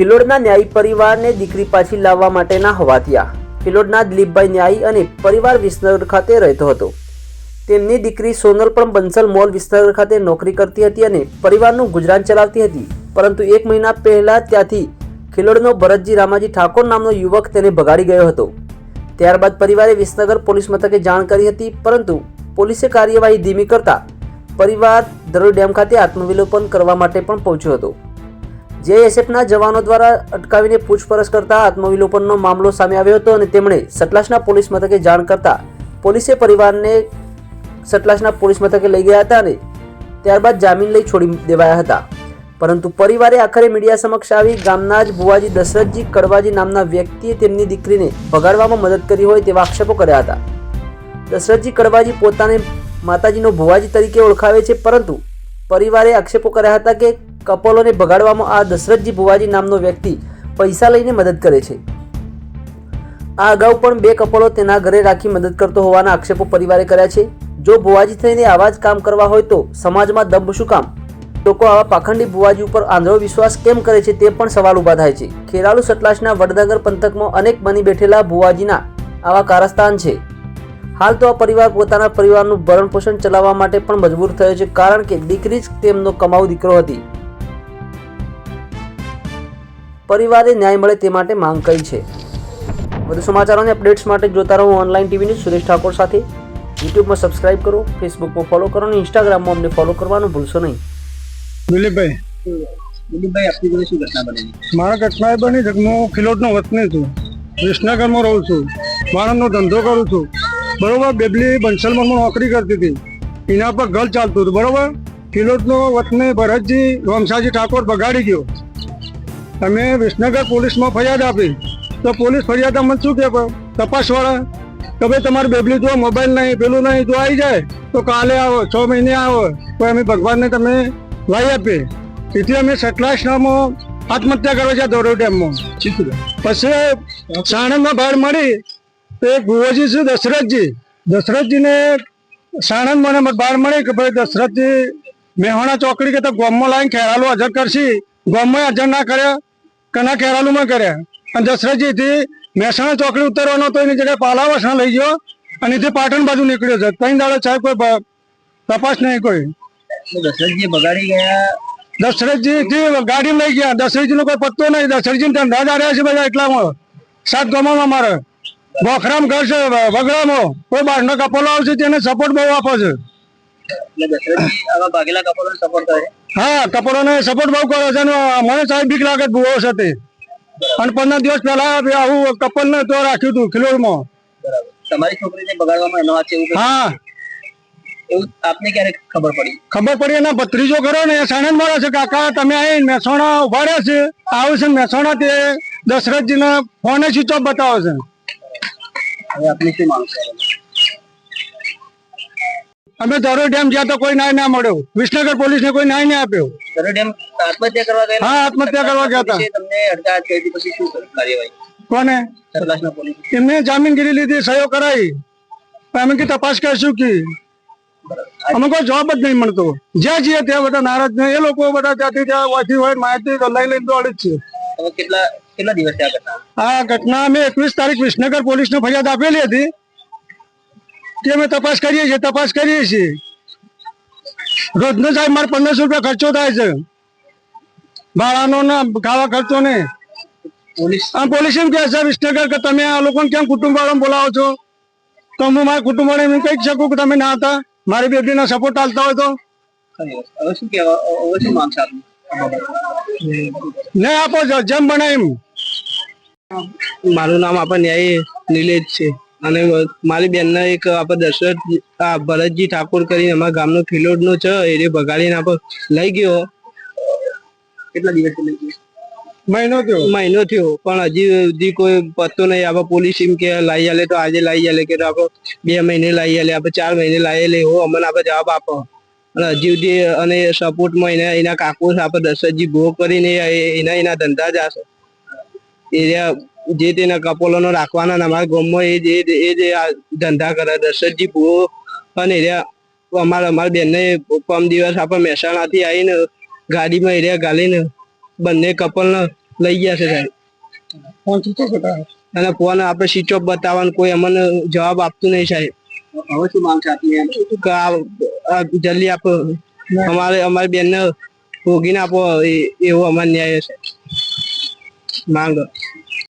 ખિલોડના ન્યાયી પરિવારને દીકરી પાછી લાવવા માટેના હવાતિયા ખિલોડના દિલીપભાઈ ન્યાયી અને પરિવાર વિસનગર ખાતે રહેતો હતો. તેમની દીકરી સોનલ પણ બંસલ મોલ વિસનગર ખાતે નોકરી કરતી હતી અને પરિવારનું ગુજરાન ચલાવતી હતી. પરંતુ એક મહિના પહેલા ત્યાંથી ખિલોડનો ભરતજી રામાજી ઠાકોર નામનો યુવક તેને ભગાડી ગયો હતો. ત્યારબાદ પરિવારે વિસનગર પોલીસ મથકે જાણ કરી હતી, પરંતુ પોલીસે કાર્યવાહી ધીમી કરતા પરિવાર દરોડ ડેમ ખાતે આત્મવિલોપન કરવા માટે પણ પહોંચ્યો હતો. જેએસએફના જવાનો દ્વારા અટકાવીને પૂછપરછ કરતા આત્મવિલોપનનો મામલો સામે આવ્યો હતો અને તેમણે સટલાસના પોલીસ મથકે જાણ કરતા પોલીસે પરિવારને સટલાસના પોલીસ મથકે લઈ ગયા હતા અને ત્યારબાદ જામીન લઈ છોડી દેવાયા હતા. પરંતુ પરિવારે આખરે મીડિયા સમક્ષ આવી ગામના જ ભુવાજી દશરથજી કડવાજી નામના વ્યક્તિએ તેમની દીકરીને ભગાડવામાં મદદ કરી હોય તેવા આક્ષેપો કર્યા હતા. દશરથજી કડવાજી પોતાને માતાજીનો ભુવાજી તરીકે ઓળખાવે છે, પરંતુ પરિવારે આક્ષેપો કર્યા હતા કે કપલોને ભગાડવામાં આ દશરથજી ભુવાજી નામનો વ્યક્તિ પૈસા લઈને મદદ કરે છે. આ અગાઉ પણ બે કપલો તેના ઘરે રાખી મદદ કરતો હોવાના આક્ષેપો પરિવારે કર્યા છે. જો ભુવાજી થઈને આવા જ કામ કરવા હોય તો સમાજમાં દંભ શું કામ? લોકો આવા પાખંડી ભુવાજી ઉપર આંધળો વિશ્વાસ કેમ કરે છે તે પણ સવાલ ઊભા થાય છે. ખેરાલુ સટલાસના વડનગર પંથકમાં અનેક બની બેઠેલા ભુવાજીના આવા કારસ્તાન છે. હાલ તો આ પરિવાર પોતાના પરિવારનું ભરણ પોષણ ચલાવવા માટે પણ મજબૂર થયો છે કારણ કે દીકરી જ તેમનો કમાઉ દીકરો હતી. પરિવારે ન્યાય મળે તે માટે માંગ કરી છે. વધુ સમાચારોની અપડેટ્સ માટે જોતા રહો online TV news Suresh Thakor સાથે. યુટ્યુબમાં સબસ્ક્રાઇબ કરો ફેસબુકમાં ફોલો કરો અને ઇન્સ્ટાગ્રામમાં અમને ફોલો કરવાનું ભૂલશો નહીં. દિલીપભાઈ. દિલીપભાઈ આપની જોડે શું ઘટના બની? મારા ઘટના એ બની હું ખિલોડનો વતની છું. વિસનગરમાં રહું છું. વાણંદનો ધંધો કરું છું. બરોબર બેબલી બંસલમાં નોકરી કરતી હતી. એના પર ઘર ચાલતું હતું બરોબર? ખિલોડનો વતની ભરતજી વંશાજી ઠાકોર બગાડી ગયો. અમે વિસનગર પોલીસમાં ફરિયાદ આપી. તો પોલીસ ફરિયાદ અમને શું કે તપાસવાળા? કે ભાઈ તમારી બેબલી જો મોબાઈલ નહીં પેલું નહીં જો આવી જાય તો કાલે આવો છ મહિને આવો તો અમે ભગવાનને તમે લાવી આપીએ. તેથી અમે સટલાસનામાં આત્મહત્યા કરવા છે દોરવ ડેમમાં. પછી સાણંદમાં ભાર મળી તો એક ભુવોજી છે દશરથજી. દશરથજીને સાણંદ મને બહાર મળી કે ભાઈ દશરથજી મેહોણા ચોકડી કે તો ગોમમાં લાવીને ખેરાલો હાજર કરશી. ગોમમાં હાજર ના કર્યા. કે ના ખેરાલુમાં કર્યા અને દશરથજીથી મહેસાણા ચોકડી ઉતરવાનો તો એની જગ્યાએ પાલાવાસણા લઈ ગયો અને તે પાટણ બાજુ નીકળ્યો છે. ત્રણ દાડો સાહેબ કોઈ તપાસ નહીં કોઈ. દશરથજી બગાડી ગયા? દશરથજી ગાડી લઈ ગયા. દશરથજી નો કોઈ પત્તો નહીં. દશરથજી ધંધા દાડ્યા છે બધા એટલામાં. સાત ગામોમાં મારે બોખરામ ઘર છે વગડામાં. કોઈ બહારનો કપલો આવશે તેને સપોર્ટ બહુ આપે છે. ભાગેલા કપલો સપોર્ટ કરે? હા કપોલોને સપોર્ટ બહુ કરે છે મને સાહેબ બીક લાગે છે તે અને પંદર દિવસ પહેલા આવું કપલ ને તો રાખ્યું હતું ખિલોડમાં. તમારી છોકરીને બગાડવામાં એનો હાથ એવું હા. એવું આપને ક્યારે ખબર પડી? ખબર પડી એના ભત્રીજો કરો ને સાણંદ મળે છે કાકા તમે અહીં મહેસાણા ઊભા રહ્યા છે આવું છે મહેસાણા તે દશરથજીને ફોને સ્વિચ ઓફ બતાવે છે. હવે આપની શું માંગ છે? અમે ધારો ડેમ જ્યાં તો કોઈ ન્યાય ના મળ્યો. વિસનગર પોલીસ ને કોઈ ન્યાય ના આપ્યો. આત્મહત્યા કરવા હા આત્મહત્યા કરવા ગયા હતા. પોલીસે કોને? એમને જામીનગીરી લીધી સહયો કરાવી. અમે કે તપાસ કરશું કે? અમે કોઈ જવાબ જ નહીં મળતો. જ્યાં જઈએ ત્યાં બધા નારાજ નહીં એ લોકો બધા ત્યાંથી ત્યાં વાંચી હોય માહિતી લઈ લઈને દોડે જ છે. કેટલા કેટલા દિવસ આ ઘટના અમે એકવીસ તારીખ વિસનગર પોલીસને ફરિયાદ આપેલી હતી. કે અમે તપાસ કરીએ છીએ તપાસ કરીએ છીએ. રોજનો સાહેબ મારે પંદરસો રૂપિયા ખર્ચો થાય છે. ભાડાનો ને ખાવા ખર્ચો ને પોલીસ આ પોલીસ એમ કહે છે વિસનગર કે તમે આ લોકોને કેમ કુટુંબ વાળાને બોલાવો છો? તો હું મારા કુટુંબ વાળા એમ કહી શકું કે તમે ના હતા. મારી બેબીના સપોર્ટ ચાલતા હોય તો? નહીં આપો જેમ બને એમ. મારું નામ આપણે ન્યાય નિલેશ છે. અને મારી બેનને એક આપણે દશરથ આ ભરતજી ઠાકોર કરીને અમારા ગામનો ખિલોડ નો છે એ બગાડીને ભગાડીને આપણે લઈ ગયો. કેટલા દિવસ લઈ ગયો? મહિનો થયો. મહિનો થયો પણ હજી સુધી કોઈ પત્તો નહીં. આપણે પોલીસ એમ કે લાવી આલે તો આજે લાવી આલે કે આપણે બે મહિને લાવી આલે આપણે ચાર મહિને લાવી આલે એવો અમને આપણે જવાબ આપો. અને હજી સુધી અને સપોર્ટમાં એના એના કાકો આપડે આપણે દશરથજી ભો કરીને એના એના ધંધા જ હશે એ રહ્યા જે તેના કપોલોનો રાખવાના અમારા ગામમાં એ જે એ જે આ ધંધા કરે દશરથજી ભૂવો અને એરિયા અમારે અમારા બેનને પમ દિવસ આપણે મહેસાણાથી આવીને ગાડીમાં એરિયા ગાલીને બંને કપલને લઈ ગયા છે સાહેબ. અને ફોન આપણે સ્વિચ ઓફ બતાવવાનું કોઈ અમને જવાબ આપતું નહીં સાહેબ. હવે શું માંગ છે આપની એમ? કે આ આ જલ્દી આપો. અમારે અમારી બેનને ભોગીને આપો એ- એવો અમારે ન્યાય છે. માંગ